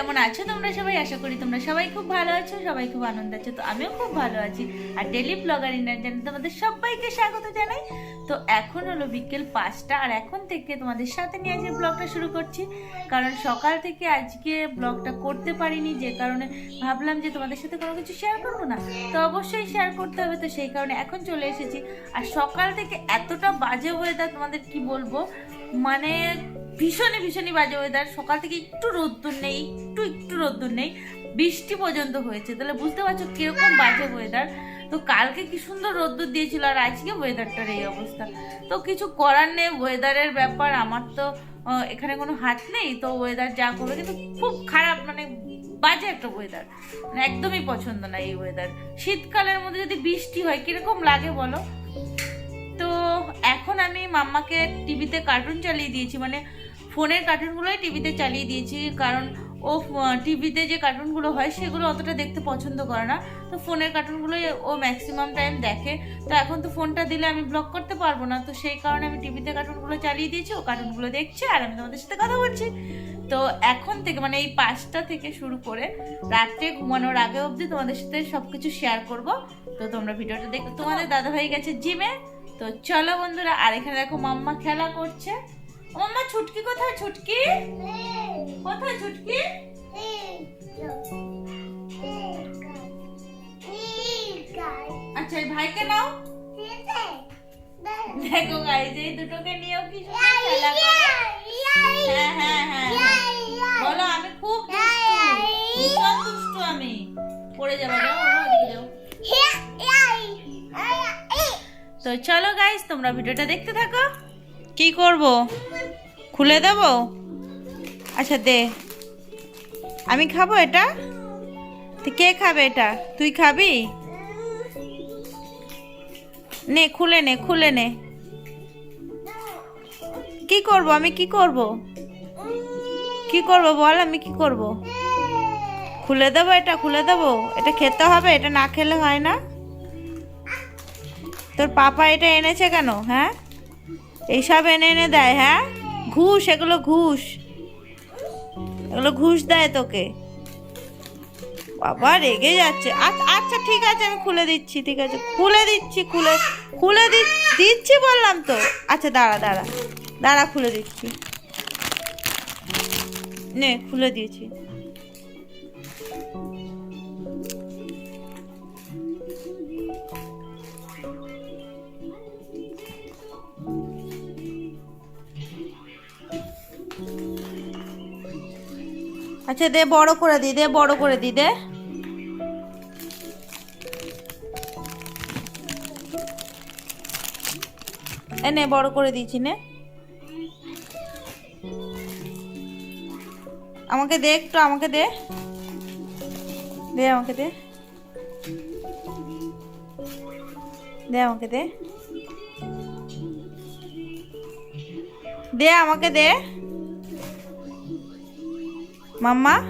কেমন আছো তোমরা সবাই? আশা করি তোমরা সবাই খুব ভালো আছো, সবাই খুব আনন্দ আছো, তো আমিও খুব ভালো আছি। আর ডেলি ব্লগার ইন্ডিয়ান চ্যানেল তোমাদের সবাইকে স্বাগত জানাই। তো এখন হলো বিকেল পাঁচটা, আর এখন থেকে তোমাদের সাথে নিয়ে আজকে ব্লগটা শুরু করছি। কারণ সকাল থেকে আজকে ব্লগটা করতে পারিনি, যে কারণে ভাবলাম যে তোমাদের সাথে কোনো কিছু শেয়ার করব না। তো অবশ্যই শেয়ার করতে হবে, তো সেই কারণে এখন চলে এসেছি। আর সকাল থেকে এতটা বাজে ওয়েদার তোমাদের কি বলব? মানে ভীষণই ভীষণই বাজে ওয়েদার সকাল থেকে একটু রোদ্দুর নেই, একটু একটু রোদ্দুর নেই। বৃষ্টি পর্যন্ত হয়েছে, তাহলে বুঝতে পারছ কীরকম বাজে ওয়েদার তো কালকে কি সুন্দর রোদ্দুর দিয়েছিল, আর আজকে ওয়েদারটার এই অবস্থা। তো কিছু করার নেই ওয়েদারের ব্যাপার। আমার তো এখানে কোনো হাত নেই, তো ওয়েদার যা করবে, কিন্তু খুব খারাপ মানে বাজে একটা ওয়েদার মানে একদমই পছন্দ না এই ওয়েদার শীতকালের মধ্যে যদি বৃষ্টি হয়, কীরকম লাগে বলো? তো এখন আমি মাম্মাকে টিভিতে কার্টুন চালিয়ে দিয়েছি মানে ফোনের কার্টুনগুলোই টিভিতে চালিয়ে দিয়েছি, কারণ ও টিভিতে যে কার্টুনগুলো হয় সেগুলো অতটা দেখতে পছন্দ করে না। তো ফোনের কার্টুনগুলোই ও ম্যাক্সিমাম টাইম দেখে। তো এখন তো ফোনটা দিলে আমি ব্লক করতে পারব না, তো সেই কারণে আমি টিভিতে কার্টুনগুলো চালিয়ে দিয়েছি, ও কার্টুনগুলো দেখছে, আর আমি তোমাদের সাথে কথা বলছি। তো এখন থেকে মানে এই পাঁচটা থেকে শুরু করে রাত্রে ঘুমানোর আগে অবধি তোমাদের সাথে সব কিছু শেয়ার করব। তো তোমরা ভিডিওটা দেখো। তোমাদের দাদাভাই গেছে জিমে তো চলো বন্ধুরা, আর এখানে দেখো মাম্মা খেলা করছে। ও মাম্মা ছুটকি কোথায়? ছুটকি? কোথায় ছুটকি? আচ্ছা ভাইকে নাও। দেখো গাইজ এই দুটোকে নিয়েও কি খেলা হ্যাঁ। হ্যাঁ হ্যাঁ হ্যাঁ। বলো, আমি খুব আমি। পড়ে যাব তো চলো গাইজ তোমরা ভিডিওটা দেখতে থাকো। কি করব? খুলে দেব? আচ্ছা দে। আমি খাব এটা? কে খাবে এটা? তুই খাবি? নে, খুলে নে খুলে নে। কি করব? আমি কি করব? কি করব বল, আমি কি করব? খুলে দেবো এটা, খুলে দেবো? এটা খেতে হবে, এটা না খেলে হয় না? তোর পাপা এটা এনেছে কেন হ্যাঁ? এইসব এনে এনে দেয় হ্যাঁ? ঘুষ, এগুলো ঘুষ। এগুলো ঘুষ দেয় তোকে। বাবা, রেগে যাচ্ছে। আচ্ছা ঠিক আছে, আমি খুলে দিচ্ছি, ঠিক আছে। খুলে দিচ্ছি, খুলে খুলে দিচ্ছি বললাম তো। আচ্ছা দাঁড়া দাঁড়া। দাঁড়া, খুলে দিচ্ছি। নে, খুলে দিয়েছি। আচ্ছা দে, বড় করে দি, দে, বড় করে দি, দে। এ নে, বড় করে দিয়েছি, নে। আমাকে দে একটু, আমাকে দে। দে, আমাকে দে। দে, আমাকে দে। দে, আমাকে দে। মাম্মা?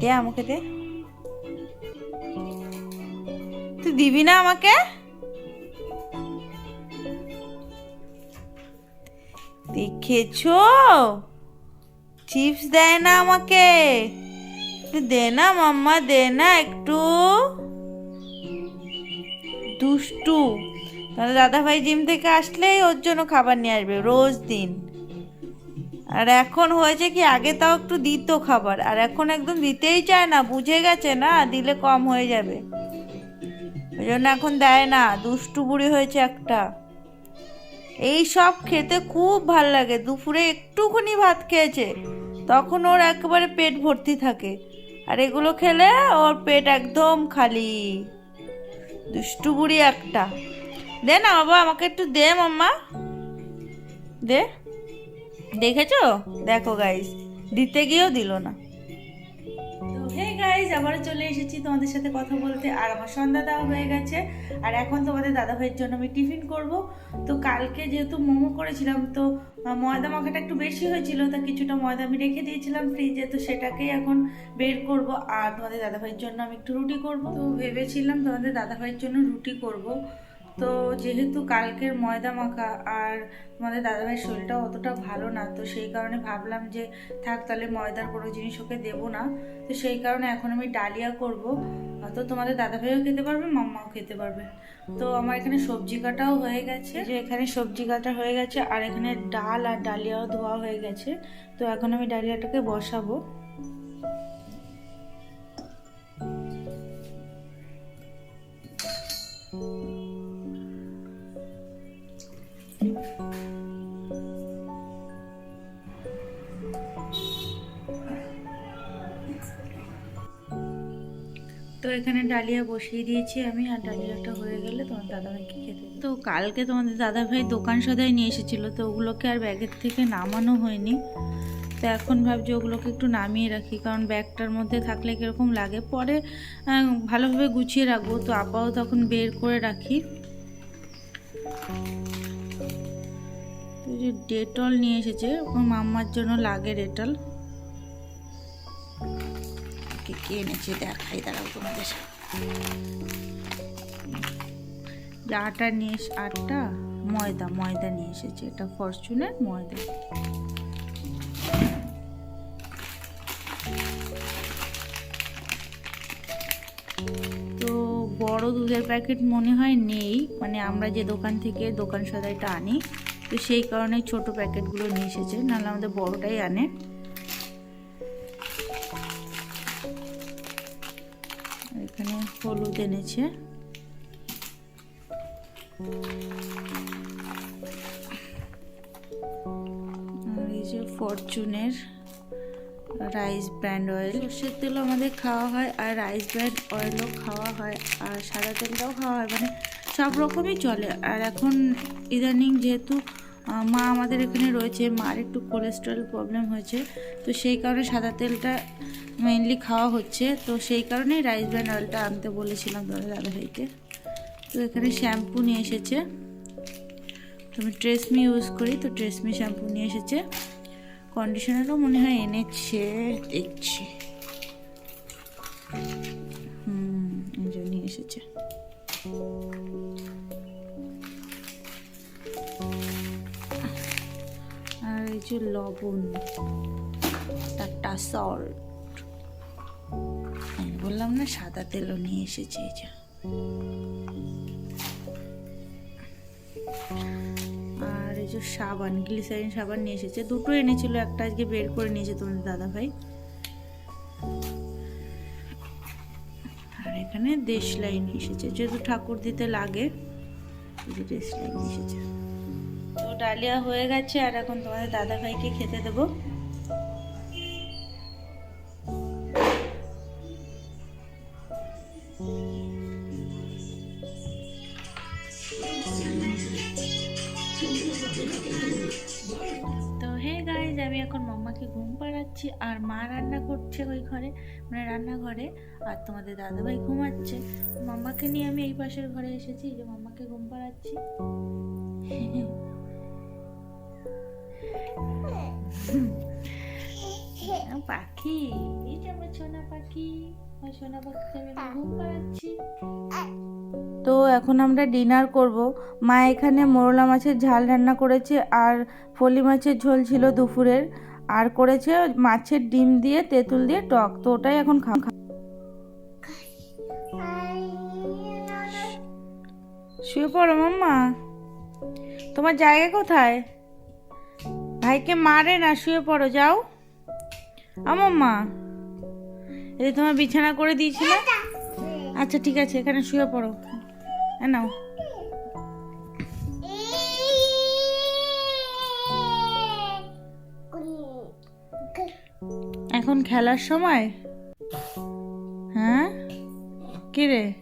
দে আমাকে দে। তুই দিবি না আমাকে? দেখেছ? চিপস দেয় না আমাকে। দে না মাম্মা, দে না একটু। দুষ্টু। তাহলে দাদাভাই জিম থেকে আসলেই ওর জন্য খাবার নিয়ে আসবে, রোজ দিন। আর এখন হয়েছে কি, আগে তাও একটু দিত খাবার, আর এখন একদম দিতেই চায় না, বুঝে গেছে না, দিলে কম হয়ে যাবে। ওই জন্য এখন দেয় না, দুষ্টু বুড়ি হয়েছে একটা। এই সব খেতে খুব ভালো লাগে, দুপুরে একটুখানি ভাত খেয়েছে, তখন ওর একেবারে পেট ভর্তি থাকে। আর এগুলো খেলে ওর পেট একদম খালি। দুষ্টু বুড়ি একটা। দে না বাবা, আমাকে একটু দে মাম্মা। দে। দেখেছ? দেখো গাইস দিতে গিয়েও দিল না। তো হে গাইজ আবারও চলে এসেছি তোমাদের সাথে কথা বলতে। আর আমার সন্ধ্যা দেওয়া হয়ে গেছে। আর এখন তোমাদের দাদা ভাইয়ের জন্য আমি টিফিন করব। তো কালকে যেহেতু মোমো করেছিলাম, তো ময়দা মাখাটা একটু বেশি হয়েছিল, তা কিছুটা ময়দা আমি রেখে দিয়েছিলাম ফ্রিজে তো সেটাকেই এখন বের করব। আর তোমাদের দাদা ভাইয়ের জন্য আমি একটু রুটি করব। তো ভেবেছিলাম তোমাদের দাদা ভাইয়ের জন্য রুটি করব। তো যেহেতু কালকের ময়দা মাখা আর তোমাদের দাদাভাইয়ের শরীরটা অতটা ভালো না, তো সেই কারণে ভাবলাম যে থাক তাহলে ময়দার কোনো জিনিস ওকে দেবো না। তো সেই কারণে এখন আমি ডালিয়া করব। তো তোমাদের দাদাভাইও খেতে পারবে, মাম্মাও খেতে পারবে। তো আমার এখানে সবজি কাটাও হয়ে গেছে। যে এখানে সবজি কাটা হয়ে গেছে আর এখানে ডাল আর ডালিয়াও ধোয়া হয়ে গেছে। তো এখন আমি ডালিয়াটাকে বসাবো। তো এখানে ডালিয়া বসিয়ে দিয়েছি আমি আর ডালিয়াটা হয়ে গেলে তোমার দাদাভাইকে খেতে তো কালকে তোমাদের দাদাভাই দোকান সদাই নিয়ে এসেছিল তো ওগুলোকে আর ব্যাগের থেকে নামানো হয়নি। তো এখন ভাবছি ওগুলোকে একটু নামিয়ে রাখি কারণ ব্যাগটার মধ্যে থাকলে কীরকম লাগে। পরে ভালোভাবে গুছিয়ে রাখব তো আপাও তখন বের করে রাখি। যে ডেটল নিয়ে এসেছে ওর মাম্মার জন্য লাগে ডেটল। কে কে এনেছে দেখাই, দাঁড়াও তোমাদের আটা নিয়ে এস- আটা ময়দা ময়দা নিয়ে এসেছে, এটা ফরচুনের ময়দা। তো বড় দুধের প্যাকেট মনে হয় নেই মানে আমরা যে দোকান থেকে দোকান সদাইটা আনি, তো সেই কারণে ছোট প্যাকেটগুলো নিয়ে এসেছে, নাহলে আমাদের বড়টাই আনে। হলুদ এনেছে। ফরচুনের রাইস ব্র্যান্ড অয়েল। সর্ষের তেলও আমাদের খাওয়া হয় আর রাইস ব্র্যান্ড অয়েলও খাওয়া হয় আর সাদা তেলটাও খাওয়া হয় মানে সব রকমই চলে। আর এখন ইদানিং যেহেতু মা আমাদের এখানে রয়েছে, মার একটু কোলেস্ট্রল প্রবলেম হয়েছে, তো সেই কারণে সাদা তেলটা মেইনলি খাওয়া হচ্ছে। তো সেই কারণেই রাইস ব্র্যান্ড অয়েলটা আনতে বলেছিলাম তোমাদের দাদাভাইকে। তো এখানে শ্যাম্পু নিয়ে এসেছে। তো আমি ট্রেসমি ইউজ করি, তো ট্রেসমি শ্যাম্পু নিয়ে এসেছে। কন্ডিশনারও মনে হয় এনেছে, দেখছি। হুম এসেছে। আর এই যে লবণ টাটা সল্ট বললাম না, সাদা তেলও নিয়ে এসেছে এই যে। আর এই যে সাবান, গ্লিসারিন সাবান নিয়ে এসেছে। দুটো এনেছিল, একটা আজকে বের করে নিয়েছে তোমাদের দাদা ভাই আর এখানে দেশলাই নিয়ে এসেছে। যেহেতু ঠাকুর দিতে লাগে এসেছে। তো ডালিয়া হয়ে গেছে, আর এখন তোমাদের দাদা ভাইকে খেতে দেবো। তো হে গাইজ আমি এখন মাম্মাকে ঘুম পাড়াচ্ছি আর মা রান্না করছে ওই ঘরে মানে রান্নাঘরে, আর তোমাদের দাদাভাই ঘুমাচ্ছে। মাম্মাকে নিয়ে আমি এই পাশের ঘরে এসেছি যে মাম্মাকে ঘুম পাড়াচ্ছি। পাখি, এই যে আমার সোনা পাখি। তো এখন আমরা ডিনার করব। মা এখানে মোরলা মাছের ঝাল রান্না করেছে আর ফলি মাছের ঝোল ছিল দুপুরের। আর করেছে মাছের ডিম দিয়ে তেঁতুল দিয়ে টক, তো ওটাই এখন খাওয়া শুয়ে পড়ো মাম্মা। তোমার জায়গা কোথায়? ভাইকে মারে না, শুয়ে পড়ো, যাও। আমাম্মা এই যে তোমার বিছানা করে দিয়েছিলে? আচ্ছা ঠিক আছে এখানে শুয়ে পড়ো। হ্যাঁ নাও। এখন খেলার সময়? হ্যাঁ? কি রে?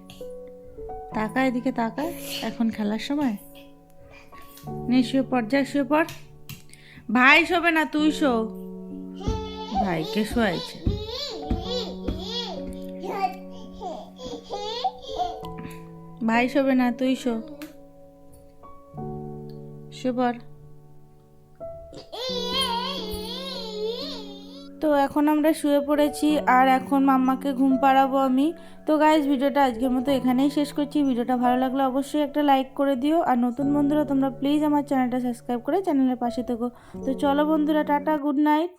তাকা এদিকে তাকায়। এখন খেলার সময়? নে শুয়ে পড় যা শুয়ে পড়। ভাই শোবে না তুই শো। ভাইকে শোয়াইছে। ভাই শোবে না, তুই শো। পড় তো এখন আমরা শুয়ে পড়েছি, আর এখন মাম্মাকে ঘুম পাড়াবো আমি। তো গাইজ ভিডিওটা আজকের মতো এখানেই শেষ করছি। ভিডিওটা ভালো লাগলে অবশ্যই একটা লাইক করে দিও। আর নতুন বন্ধুরা, তোমরা প্লিজ আমার চ্যানেলটা সাবস্ক্রাইব করে চ্যানেলের পাশে থেকো। তো চলো বন্ধুরা, টাটা গুড নাইট